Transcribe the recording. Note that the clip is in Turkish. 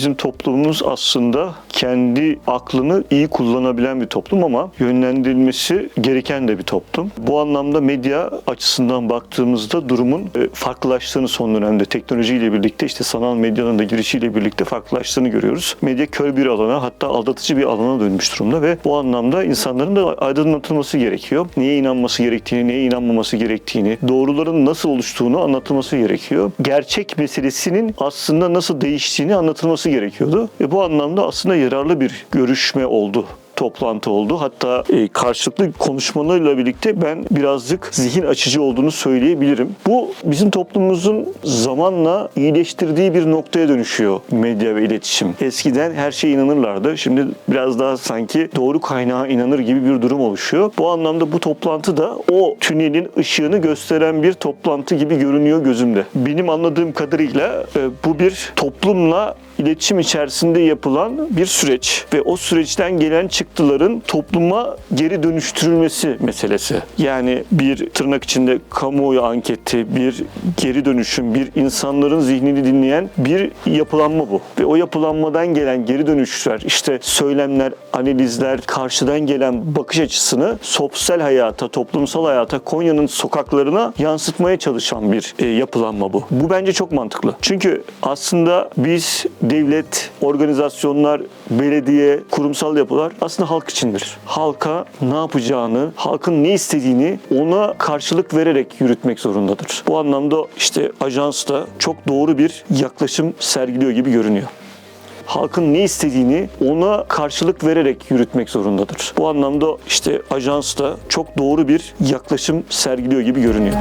bizim toplumumuz aslında kendi aklını iyi kullanabilen bir toplum ama yönlendirilmesi gereken de bir toplum. Bu anlamda medya açısından baktığımızda durumun e, farklılaştığını son dönemde teknolojiyle birlikte işte sanal medyanın da girişiyle birlikte farklılaştığını görüyoruz. Medya kör bir alana hatta aldatıcı bir alana dönmüş durumda ve bu anlamda insanların da aydınlatılması gerekiyor. Neye inanması gerektiğini, neye inanmaması gerektiğini, doğruların nasıl oluştuğunu anlatılması gerekiyor. Gerçek meselesinin aslında nasıl değiştiğini anlatılması gerekiyordu. Ve bu anlamda aslında yararlı bir görüşme oldu toplantı oldu. Hatta e, karşılıklı konuşmalarıyla birlikte ben birazcık zihin açıcı olduğunu söyleyebilirim. Bu bizim toplumumuzun zamanla iyileştirdiği bir noktaya dönüşüyor medya ve iletişim. Eskiden her şeye inanırlardı. Şimdi biraz daha sanki doğru kaynağa inanır gibi bir durum oluşuyor. Bu anlamda bu toplantı da o tünelin ışığını gösteren bir toplantı gibi görünüyor gözümde. Benim anladığım kadarıyla e, bu bir toplumla iletişim içerisinde yapılan bir süreç ve o süreçten gelen çıktıların topluma geri dönüştürülmesi meselesi. Yani bir tırnak içinde kamuoyu anketi, bir geri dönüşüm, bir insanların zihnini dinleyen bir yapılanma bu. Ve o yapılanmadan gelen geri dönüşler, işte söylemler, analizler, karşıdan gelen bakış açısını sosyal hayata, toplumsal hayata, Konya'nın sokaklarına yansıtmaya çalışan bir e, yapılanma bu. Bu bence çok mantıklı. Çünkü aslında biz devlet, organizasyonlar, belediye, kurumsal yapılar aslında halk içindir. Halka ne yapacağını, halkın ne istediğini ona karşılık vererek yürütmek zorundadır. Bu anlamda işte ajans da çok doğru bir yaklaşım sergiliyor gibi görünüyor halkın ne istediğini ona karşılık vererek yürütmek zorundadır. Bu anlamda işte ajans da çok doğru bir yaklaşım sergiliyor gibi görünüyor.